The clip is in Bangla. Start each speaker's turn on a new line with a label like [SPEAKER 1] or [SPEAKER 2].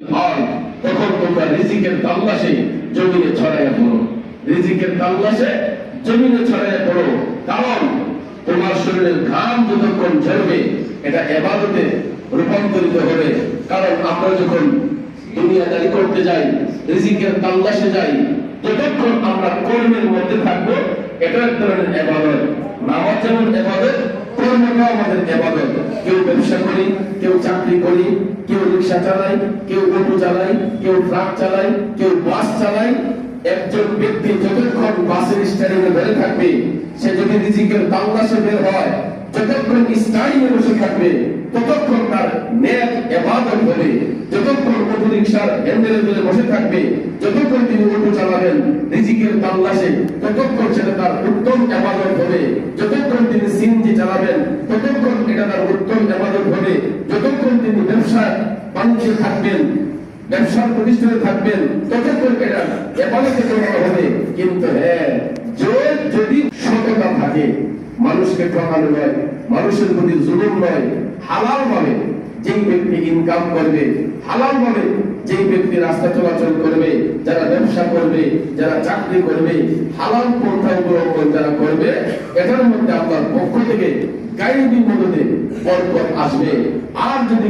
[SPEAKER 1] হয় তখন তোমরা রিজিকের তাল্লাশে জমিনে ছড়াইয়া পড়ো। রিজিকের তাল্লাশে জমিনে ছড়াইয়া পড়ো। কারণ তোমার শরীরের ঘাম যতক্ষণ ঝরবে, এটা এবাদতে রূপান্তরিত হবে। কারণ আমরা যখন দুনিয়াদারি করতে যাই, রিজিকের তাল্লাশে যাই, যতক্ষণ আমরা কর্মের মধ্যে থাকব, এটা এক ধরনের এবাদত। নামাজ যেমন এবাদত আমাদের এবাদত কেউ ব্যবসা করি, কেউ চাকরি করি, কেউ রিক্সা চালাই, কেউ অটো চালাই, কেউ ট্রাক চালাই, কেউ বাস চালাই। একজন ব্যক্তি যতক্ষণ বাসের স্টারিংয়ে ধরে থাকবে, সে যদি রিজিকের তাল্লাশে বের হয়, যতক্ষণ স্টারিংয়ে বসে থাকবে, ততক্ষণ তার নেক এবাদত হবে। রিক্সার হ্যান্ডেলে ধরে বসে থাকবে, যতক্ষণ তিনি অটো চালাবেন, রিজিকের তাল্লাশে ততক্ষণ সেটা তার উত্তম এবাদত হবে। যতক্ষণ তিনি সিএনজি চালাবেন, ততক্ষণ এটা তার উত্তম এবাদত হবে। যতক্ষণ তিনি ব্যবসা বাণিজ্যে থাকবেন, ব্যবসার প্রতিষ্ঠানে থাকবেন, ততক্ষণ এটা এবাদতে হবে। কিন্তু হ্যাঁ জোর মানুষকে ঠকানো নয় মানুষের প্রতি জুলুম নয় হালাল ভাবে যেই ব্যক্তি ইনকাম করবে, হালাল ভাবে যেই ব্যক্তি রাস্তা চলাচল করবে, যারা ব্যবসা করবে, যারা চাকরি করবে, হালাল পন্থা অবলম্বন যারা করবে, এটার মধ্যে আপনার পক্ষ থেকে গাইবি মদতে বরকত আসবে। আর যদি